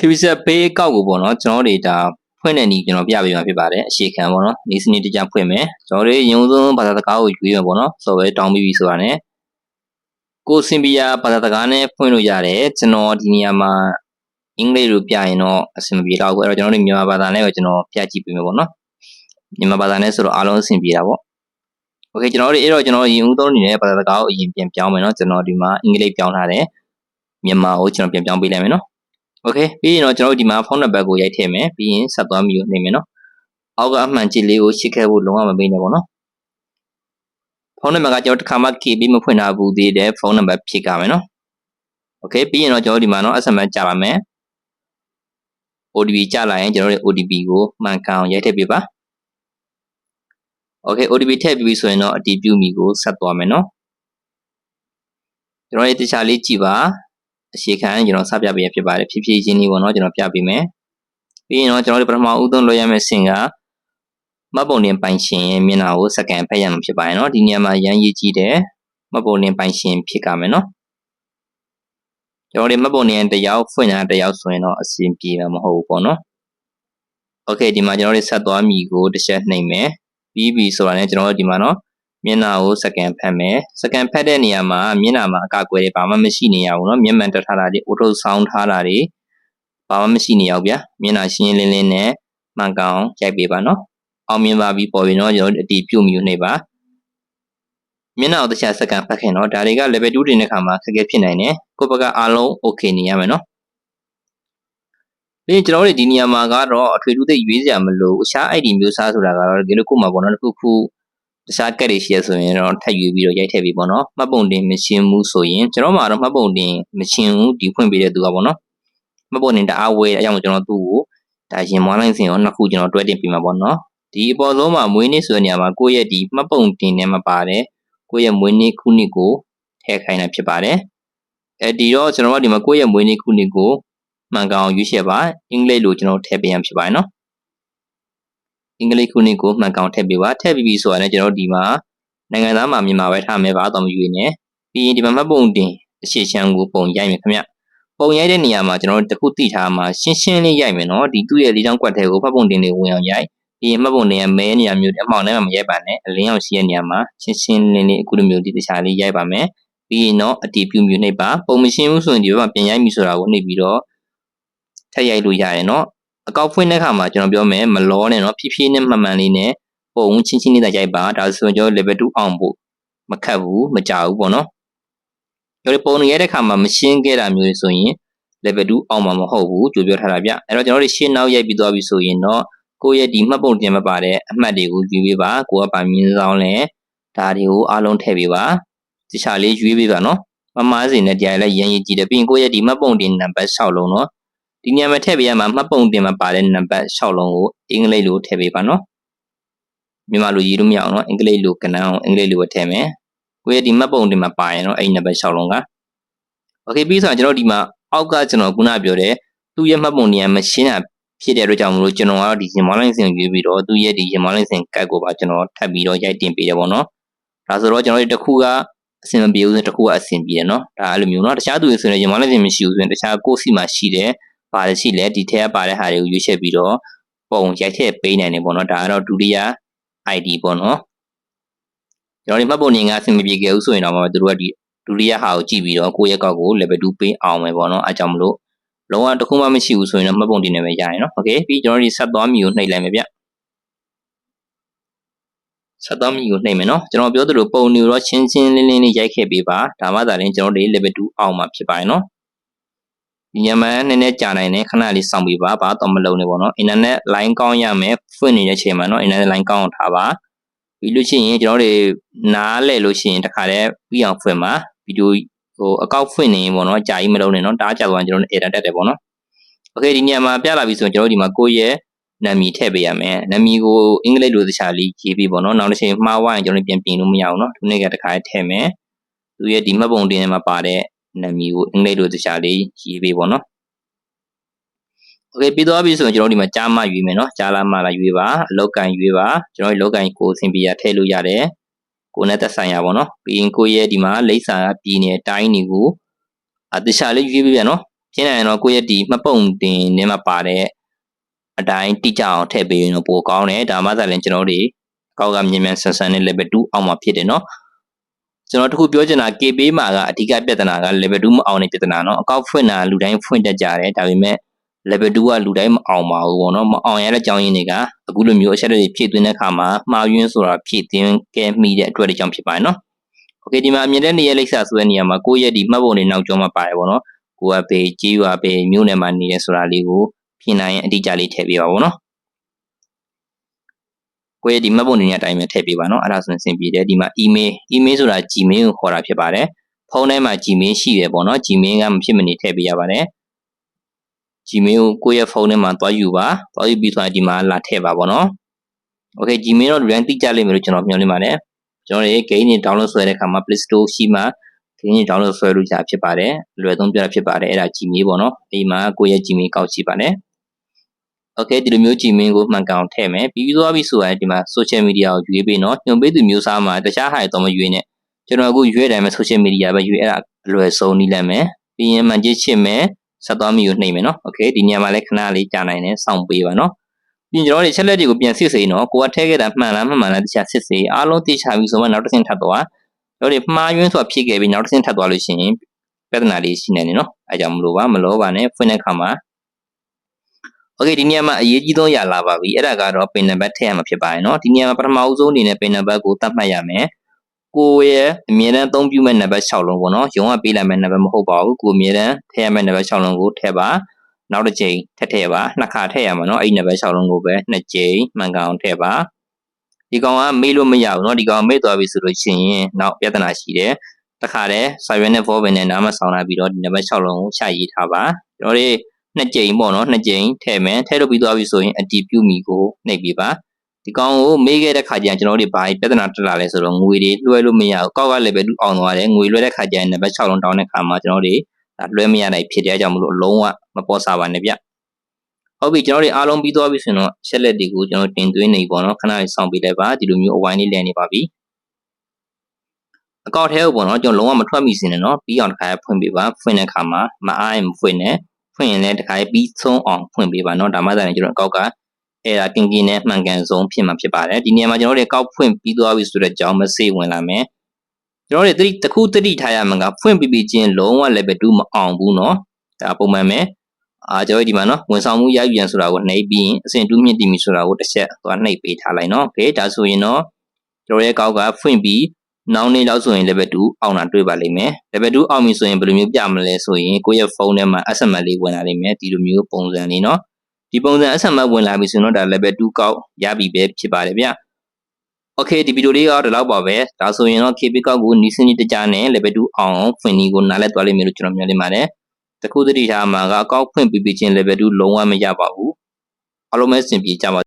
KBZ ဘေးကောက်ကိုပေါ့နော်ကျွန်တော်တို့ဒါဖွင့်တဲ့နည်းကျွန်တော်ပြပေးမှာဖြစ်ပါတယ်အရှိခံပေါ့နော်နေစနစ်တကျဖွင့်မယ်ကျွန်တော်တို့ရုံဆုံးဘာသာစကားကိုယူရမယ်ပေါ့နော် software တောင်းပြီးပြီဆိုတာ ਨੇ ကိုစင်ပီယာဘာသာစကားနဲ့ဖွင့်လို့ရတယ်ကျွန်တော်ဒီနေရာမှာအင်္ဂလိပ်လိုပြရင်တော့အဆင်မပြေတော့ဘူးအဲ့တော့ကျွန်တော်တို့မြန်မာဘာသာနဲ့ပဲကျွန်တော်ပြကြည့်ပေးမယ်ပေါ့နော်မြန်မာဘာသာနဲ့ဆိုတော့အားလုံးအဆင်ပြေတာပေါ့โอเคကျွန်တော်တို့အဲ့တော့ကျွန်တော်ရင်ဦးသုံးနေတဲ့ဘာသာစကားကိုအရင်ပြန်ပြောင်းမယ်เนาะကျွန်တော်ဒီမှာအင်္ဂလိပ်ပြောင်းထားတယ်မြန်မာကိုကျွန်တော်ပြန်ပြောင်းပေးလိုက်မယ်เนาะ okay ပြီးရင်တော့ကျွန်တော်တို့ဒီမှာဖုန်းနံပါတ်ကိုရိုက်ထည့်မယ်ပြီးရင်ဆက်သွားမျိုးနေမယ်နော်အောက်ကအမှန်ကြည့်လေးကိုရှင်းခဲ့ဖို့လုံးဝမပေးနဲ့ပေါ့နော်ဖုန်းနံပါတ်ကကျွန်တော်တစ်ခါမှ KB မဖွင့်ထားဘူးသေးတယ်ဖုန်းနံပါတ်ဖြစ်ကြမယ်နော် okay ပြီးရင်တော့ကျွန်တော်တို့ဒီမှာနော် SMS ကြပါမယ် OTP ကြလာရင်ကျွန်တော်တို့ OTP ကိုမှန်ကန်အောင်ရိုက်ထည့်ပေးပါ okay OTP ထည့်ပြီးဆိုရင်တော့အတီးပြူမီကိုဆက်သွားမယ်နော်ကျွန်တော်ရေးတခြားလေးကြည့်ပါ အရှိခံကျွန်တော်စပြပေးရဖြစ်ပါတယ်ဖြည်းဖြည်းချင်းလေးပေါ့နော်ကျွန်တော်ပြပေးမယ်ပြီးရင်တော့ကျွန်တော်တို့ပထမဦးဆုံးလုပ်ရမယ့်ဆင့်ကမတ်ပုံတင်ပိုင်ရှင်ရဲ့မျက်နှာကိုစကန်ဖတ်ရမှာဖြစ်ပါတယ်နော်ဒီနေရာမှာရမ်းရေးကြည့်တယ်မတ်ပုံတင်ပိုင်ရှင်ဖြစ်ကြမယ်နော်ကျွန်တော်တို့မတ်ပုံတင်တယောက်ဖွင့်တာတယောက်ဆိုရင်တော့အဆင်ပြေမှာမဟုတ်ဘူးပေါ့နော်โอเคဒီမှာကျွန်တော်တို့ဆက်သွားမိကိုတစ်ချက်နှိပ်မယ်ပြီးပြီဆိုတာနဲ့ကျွန်တော်တို့ဒီမှာနော် မျက်နှာကိုစကန်ဖတ်မယ်စကန်ဖတ်တဲ့နေရာမှာမျက်နှာမှာအကာအကွယ်တွေဘာမှမရှိနေရဘူးเนาะမျက်မှန်တက်ထားတာတွေ auto sound ထားတာတွေဘာမှမရှိနေရောက်ဗျာမျက်နှာရှင်းလင်းလင်းနဲ့မှန်ကန်အောင်ရိုက်ပေးပါเนาะအောင်မြင်ပါပြီပေါ်ပြီเนาะကျွန်တော်တို့အတီးပြုတ်မြူနေပါမျက်နှာကိုတစ်ချက်စကန်ဖတ်ခင်เนาะဒါတွေက level 2တင်တဲ့ခါမှာခက်ခဲဖြစ်နိုင်တယ်ကိုယ့်ဘက်ကအားလုံး okay နေရမယ်เนาะပြီးကျွန်တော်တို့ဒီနေရာမှာကတော့အထွေထူးသိရွေးစရာမလိုအခြား ID မျိုးစားဆိုတာကတော့ဒီလိုခုမှာပေါ့နော်တစ်ခုခု တခြားကက်တွေရှိရဆိုရင်တော့ထပ်ယူပြီးတော့ရိုက်ထည့်ပြီးပေါ့နော်မှတ်ပုံတင်မရှင်းဘူးဆိုရင်ကျွန်တော်မှာတော့မှတ်ပုံတင်မရှင်းဘူးဒီဖွင့်ပေးတဲ့သူကပေါ့နော်မှတ်ပုံတင်တအားဝဲအကြောင်းကျွန်တော်သူ့ကိုဒါရင်မွားလိုင်းစင်ရောနှစ်ခုကျွန်တော်တွဲတင်ပြီးမှာပေါ့နော်ဒီအပေါ်ဆုံးမှာမွေးနေ့ဆိုတဲ့နေရာမှာကိုယ့်ရဲ့ဒီမှတ်ပုံတင်နဲ့မပါတယ်ကိုယ့်ရဲ့မွေးနေ့ခုနှစ်ကိုထည့်ခိုင်းတာဖြစ်ပါတယ်အဲဒီတော့ကျွန်တော်ကဒီမှာကိုယ့်ရဲ့မွေးနေ့ခုနှစ်ကိုမှန်ကန်အောင်ရွေးချယ်ပါအင်္ဂလိပ်လိုကျွန်တော်ထည့်ပေးရမှာဖြစ်ပါတယ်နော် အင်္ဂလိပ်ခုနှစ်ကိုမှန်ကန်ထည့်ပေးပါထည့်ပြီးပြီဆိုတာလည်းကျွန်တော်ဒီမှာနိုင်ငံသားမှာမြန်မာပဲထားမယ်ပါတော့မရွေးနဲ့ပြီးရင်ဒီမှာမှတ်ပုံတင်အရှိချမ်းကိုပုံရိုက်မယ်ခင်ဗျပုံရိုက်တဲ့နေရာမှာကျွန်တော်တို့တခုသိထားမှာရှင်းရှင်းလေးရိုက်မယ်နော်ဒီသူ့ရဲ့လေးချောင်းကွက်ထဲကိုမှတ်ပုံတင်တွေဝင်အောင်ရိုက်ပြီးရင်မှတ်ပုံတင်ရဲ့မဲနေရာမျိုးအမှောင်ထဲမှာမရိုက်ပါနဲ့အလင်းအောင်ရှိတဲ့နေရာမှာရှင်းရှင်းလင်းလင်းအခုလိုမျိုးဒီတခြားလေးရိုက်ပါမယ်ပြီးရင်တော့အတီးပြုမျိုးနှိပ်ပါပုံမရှင်းဘူးဆိုရင်ဒီဘက်မှာပြန်ရိုက်ပြီဆိုတာကိုနှိပ်ပြီးတော့ထက်ရိုက်လို့ရတယ်နော် အကောက်ဖွင့်တဲ့အခါမှာကျွန်တော်ပြောမယ်မလောနဲ့နော်ဖြည်းဖြည်းနဲ့မှန်မှန်လေးနဲ့ပုံချင်းချင်းလေးသာရိုက်ပါဒါဆိုရင်ကျွန်တော် level 2အောင်ဖို့မခတ်ဘူးမကြဘူးပေါ့နော်ကျွန်တော်ပုံနေရတဲ့အခါမှာမရှင်းခဲ့တာမျိုးဆိုရင် level 2အောင်မှာမဟုတ်ဘူးကြိုပြောထားတာဗျအဲ့တော့ကျွန်တော်တို့ရှင်းနောက်ရိုက်ပြီးသွားပြီဆိုရင်တော့ကိုယ့်ရဲ့ဒီမှတ်ပုံတင်မပါတဲ့အမှတ်တွေကိုယူပေးပါကိုကပါမြင်းဆောင်လဲဒါတွေကိုအားလုံးထည့်ပေးပါတခြားလေးယူပေးပါနော်မမားစင်နဲ့တရားလည်းရန်ရည်ကြည့်တယ်ပြီးရင်ကိုယ့်ရဲ့ဒီမှတ်ပုံတင်နံပါတ်6လုံးနော် ဒီညမှာထည့်ပေးရမှာမှတ်ပုံတင်မှာပါတဲ့နံပါတ်6လုံးကိုအင်္ဂလိပ်လိုထည့်ပေးပါနော်မြန်မာလိုရေးလို့မရအောင်နော်အင်္ဂလိပ်လိုကဏ္ဍအောင်အင်္ဂလိပ်လိုပဲထည့်မယ်ကိုယ့်ရဲ့ဒီမှတ်ပုံတင်မှာပါရင်တော့အဲ့ဒီနံပါတ်6လုံးက Okay ပြီးဆိုတော့ကျွန်တော်ဒီမှာအောက်ကကျွန်တော်ခုနပြောတဲ့သူ့ရဲ့မှတ်ပုံတင်ရမရှင်းတာဖြစ်တဲ့အတွက်ကြောင့်မလို့ကျွန်တော်ကတော့ဒီရင်မောလိုင်းစင်ကိုရွေးပြီးတော့သူ့ရဲ့ဒီရင်မောလိုင်းစင်ကတ်ကိုပါကျွန်တော်ထပ်ပြီးတော့ရိုက်တင်ပေးတယ်ပေါ့နော်ဒါဆိုတော့ကျွန်တော်တို့တစ်ခုကအဆင်မပြေဘူးဆိုတစ်ခုကအဆင်ပြေတယ်နော်ဒါအဲ့လိုမျိုးနော်တခြားသူတွေဆိုရင်ရင်မောလိုင်းစင်မရှိဘူးဆိုရင်တခြားကိုယ့်စီမှာရှိတဲ့ ပါတယ်ရှိလဲဒီထက်ကပါတဲ့ဟာတွေကိုရွေးချယ်ပြီးတော့ပုံရိုက်ထည့်ပေးနိုင်တယ်ပေါ့နော်ဒါကတော့ဒုတိယ ID ပေါ့နော်ကျွန်တော်ဒီမှတ်ပုံနေကအဆင်မပြေခဲ့ဘူးဆိုရင်တော့မှသူတို့ကဒီဒုတိယဟာကိုကြည့်ပြီးတော့ကိုယ့်ရဲ့ကောက်ကို level 2ပေးအောင်မယ်ပေါ့နော်အဲကြောင့်မလို့လုံးဝတစ်ခုမှမရှိဘူးဆိုရင်တော့မှတ်ပုံတင်နေပဲရရင်နော်โอเคပြီးကျွန်တော်ဒီဆက်သွားမီကိုနှိပ်လိုက်မယ်ဗျဆက်သွားမီကိုနှိပ်မယ်နော်ကျွန်တော်ပြောသလိုပုံနေတော့ချင်းချင်းလင်းလင်းလေးရိုက်ခဲ့ပေးပါဒါမှသာရင်ကျွန်တော်တို့ level 2အောင်မှာဖြစ်ပါတယ်နော် ညမန်နည်းနည်းကြာနိုင်တယ်ခဏလေးစောင့်ပြီးပါဘာတော့မလုံးနေပေါ့နော် internet line ကောင်းရမယ်ဖွင့်နေတဲ့အချိန်မှာနော် internet line ကောင်းအောင်ထားပါပြီးလို့ရှိရင်ကျွန်တော်တွေနားလဲလို့ရှိရင်တခါတည်းပြီးအောင်ဖွင့်ပါဗီဒီယိုဟိုအကောက်ဖွင့်နေပေါ့နော်ကြာကြီးမလုံးနဲ့နော်တားကြသွားရင်ကျွန်တော်တို့ error တက်တယ်ပေါ့နော် okay ဒီညမှာပြလာပြီဆိုရင်ကျွန်တော်ဒီမှာကိုယ့်ရဲ့နာမည်ထည့်ပေးရမယ်နာမည်ကိုအင်္ဂလိပ်လိုတခြားလေးရေးပေးပေါ့နော်နောက်တစ်ချိန်မှားဝိုင်းကျွန်တော်ပြန်ပြင်လို့မရအောင်နော်ဒီနေ့ကတခါထည့်မယ်သူရဲ့ဒီမှတ်ပုံတင်ထဲမှာပါတဲ့ နာမည်ကိုအင်္ဂလိပ်လိုတခြားလေးရေးပေးပေါ့နော်โอเคပြီးသွားပြီဆိုရင်ကျွန်တော်ဒီမှာကြားမရွေးမယ်နော်ကြားလာမလာရွေးပါအလောက်ကန်ရွေးပါကျွန်တော်ဒီလောက်ကန်ကိုအဆင်ပြေရထည့်လို့ရတယ်ကိုနဲ့သက်ဆိုင်ရပါတော့ပြီးရင်ကိုရဲ့ဒီမှာလိပ်စာပြည်နယ်တိုင်းတွေကိုအတခြားလေးရွေးပေးပြန်နော် ဖြစ်နိုင်ရင်တော့ကိုယ့်ရဲ့ဒီမှတ်ပုံတင်ထဲမှာပါတဲ့အတိုင်းတိကျအောင်ထည့်ပေးရင်တော့ပိုကောင်းတယ်ဒါမှသာလည်းကျွန်တော်တို့အကောက်ကမြန်မြန်ဆန်ဆန်နဲ့ level 2အောင်မှာဖြစ်တယ်နော် ကျွန်တော်တခုပြောချင်တာ KB မှာကအဓိကပြဿနာက level 2မအောင်တဲ့ပြဿနာเนาะအကောက်ဖွင့်တာလူတိုင်းဖွင့်တတ်ကြတယ်ဒါပေမဲ့ level 2ကလူတိုင်းမအောင်ပါဘူးပေါ့နော်မအောင်ရတဲ့အကြောင်းရင်းတွေကအခုလိုမျိုးအချက်တွေဖြည့်သွင်းတဲ့အခါမှာမှားယွင်းဆိုတာဖြည့်သွင်းခဲ့မိတဲ့အတွက်တွေကြောင့်ဖြစ်ပါတယ်နော်โอเคဒီမှာအမြင်တဲ့နေရာလိပ်စာဆိုတဲ့နေရာမှာကိုယ့်ရဲ့ဒီမှတ်ပုံတွေနောက်ကျောမှာပါတယ်ပေါ့နော်ကိုကပေကြီးရွာပေမြို့နယ်မှာနေရဆိုတာလေးကိုဖြည့်နိုင်ရင်အတိအကျလေးထည့်ပေးပါပေါ့နော် ကိုယ့်ရဲ့ဒီမှတ်ပုံတွေနဲ့အတိုင်းပဲထည့်ပေးပါနော်အဲ့ဒါဆိုရင်အဆင်ပြေတယ်ဒီမှာ email email ဆိုတာ gmail ကိုခေါ်တာဖြစ်ပါတယ်ဖုန်းထဲမှာ gmail ရှိတယ်ပေါ့နော် gmail ကမဖြစ်မနေထည့်ပေးရပါတယ် Gmail ကိုကိုယ့်ရဲ့ဖုန်းထဲမှာတွားယူပါတွားယူပြီးဆိုရင်ဒီမှာလာထည့်ပါပေါ့နော် Okay Gmail တော့ rank တိကျလိမ့်မယ်လို့ကျွန်တော်မျှော်လင့်ပါတယ်ကျွန်တော်တွေ game တွေ download ဆွဲတဲ့အခါမှာ Play Store ရှိမှ game တွေ download ဆွဲလို့ရဖြစ်ပါတယ်လွယ်သုံးပြတာဖြစ်ပါတယ်အဲ့ဒါ Gmail ပေါ့နော်ဒီမှာကိုယ့်ရဲ့ Gmail ကောက်ရှိပါတယ် Okay ဒီလိုမျိုး Gmail ကိုမှန်ကန်အောင်ထည့်မယ်ပြီးပြီးသွားပြီဆိုရင်ဒီမှာ social media ကိုရွေးပေးနော်ညွှန်ပေးသူမျိုးစားမှာတခြားဟာတွေတော့မရွေးနဲ့ကျွန်တော်အခုရွေးတယ်မယ် social media ပဲရွေးအဲ့ဒါအလွယ်ဆုံးနည်းလမ်းမယ်ပြီးရင်မှန်ကြည့်ချစ်မယ်ဆက်သွားမိကိုနှိမ့်မယ်နော်။ Okay ဒီနေရာမှာလည်းခဏလေးကြာနိုင်တယ်စောင့်ပေးပါနော်။ပြီးရင်ကျွန်တော်တို့ချက်လက်တွေကိုပြန်စစ်စေနော်။ကိုကထည့်ခဲ့တာမှန်လားမှန်မှန်လားတရားစစ်စေအားလုံးသိချပြီးဆိုမှနောက်တစ်ဆင့်ထပ်သွား။တို့တွေမှားယွင်းဆိုတာဖြစ်ခဲ့ပြီးနောက်တစ်ဆင့်ထပ်သွားလို့ရှိရင်ပြဿနာလေးရှိနေတယ်နော်။အဲကြောင့်မလို့ပါမလောပါနဲ့ဖွင့်တဲ့အခါမှာ Okay ဒီနေရာမှာအရေးကြီးဆုံးရလာပါပြီ။အဲ့ဒါကတော့ပင်နံပါတ်ထည့်ရမှာဖြစ်ပါတယ်နော်။ဒီနေရာမှာပထမအဆုံးအနေနဲ့ပင်နံပါတ်ကိုသတ်မှတ်ရမယ်။ကိုရဲ့အမြဲတမ်းအသုံးပြုမဲ့နံပါတ်6လုံးပေါ့နော်ရုံးကပေးလိုက်မဲ့နံပါတ်မဟုတ်ပါဘူးကိုအမြဲတမ်းထည့်ရမဲ့နံပါတ်6လုံးကိုထည့်ပါနောက်တစ်ချိန်ထည့်ထည့်ပါနှစ်ခါထည့်ရမှာနော်အဲ့ဒီနံပါတ်6လုံးကိုပဲနှစ်ချိန်မှန်ကန်အောင်ထည့်ပါဒီကောင်ကမေးလို့မရဘူးเนาะဒီကောင်မေးသွားပြီဆိုလို့ရှိရင်နောက်ပြဿနာရှိတယ်တခါတည်းစာရွက်နဲ့ forward နဲ့နားမဆောင်လာပြီးတော့ဒီနံပါတ်6လုံးကိုရှာရေးထားပါကျွန်တော်တို့ နှစ်ကြိမ်ပေါ့နော်နှစ်ကြိမ်ထည့်မယ်ထည့်လို့ပြီးသွားပြီဆိုရင်အတီးပြုမိကိုနှိပ်ပြပါဒီကောင်ကိုမေးခဲ့တဲ့ခါကျရင်ကျွန်တော်တို့ဘာပြဿနာတက်လာလဲဆိုတော့ငွေတွေလွှဲလို့မရဘူးကောက်ကလည်းပဲတူအောင်သွားတယ်ငွေလွှဲတဲ့ခါကျရင်နံပါတ်6လုံးတောင်းတဲ့ခါမှာကျွန်တော်တို့ဒါလွှဲမရနိုင်ဖြစ်တဲ့အကြောင်းမလို့အလုံးဝမပေါ်စားပါနဲ့ဗျဟုတ်ပြီကျွန်တော်တို့အားလုံးပြီးသွားပြီဆိုတော့ချက်လက်တွေကိုကျွန်တော်တင်သွင်းနေပေါ့နော်ခဏလေးစောင့်ပေးလိုက်ပါဒီလိုမျိုးအဝိုင်းလေးလည်နေပါပြီအကောက်ထဲကိုပေါ့နော်ကျွန်တော်လုံးဝမထွက်မိစင်းနဲ့နော်ပြီးအောင်တစ်ခါဖွင့်ပေးပါဖွင့်တဲ့ခါမှာမအားရင်မဖွင့်နဲ့ ဖွင့်ရင်လည်းတစ်ခါပြီးဆုံးအောင်ဖွင့်ပေးပါနော်ဒါမှသာရင်ကျွန်တော်အကောက်ကအဲ့ဒါကင်ကင်နဲ့မှန်ကန်ဆုံးဖြစ်မှာဖြစ်ပါတယ်ဒီနေရာမှာကျွန်တော်တို့ကောက်ဖွင့်ပြီးသွားပြီဆိုတော့ကြောင်းမစေးဝင်လာမယ်ကျွန်တော်တို့တတိတခုတတိထားရမှာကဖွင့်ပြီးပြီးချင်းလုံးဝ level 2မအောင်ဘူးเนาะဒါပုံမှန်ပဲအာကျွန်တော်ဒီမှာเนาะဝန်ဆောင်မှုရယူရန်ဆိုတာကိုနှိပ်ပြီးရင်အဆင့်2မြင့်တည်ပြီဆိုတာကိုတစ်ချက်သွားနှိပ်ပေးထားလိုက်เนาะโอเคဒါဆိုရင်เนาะကျွန်တော်ရဲ့ကောက်ကဖွင့်ပြီး နောက်နေ့လောက်ဆိုရင် level 2အောင်တာတွေ့ပါလိမ့်မယ်။ level 2အောင်ပြီဆိုရင်ဘယ်လိုမျိုးပြမလဲဆိုရင်ကိုယ့်ရဲ့ဖုန်းထဲမှာ SMS လေးဝင်လာလိမ့်မယ်ဒီလိုမျိုးပုံစံလေးနော်။ဒီပုံစံ SMS ဝင်လာပြီဆိုရင်တော့ဒါ level 2ကောက်ရပြီပဲဖြစ်ပါတယ်ဗျ။ Okay ဒီဗီဒီယိုလေးကတော့ဒီလောက်ပါပဲ။ဒါဆိုရင်တော့ KB ကောက်ကိုနီးစနစ်တကျနဲ့ level 2အောင်ဖွင့်ဒီကိုနားလည်သွားလိမ့်မယ်လို့ကျွန်တော်မျှော်လင့်ပါတယ်။တခုတတိထားမှာကအကောက်ဖွင့်ပြီးပြီးချင်း level 2လုံးဝမရပါဘူး။အားလုံးပဲစင်ပြေကြပါ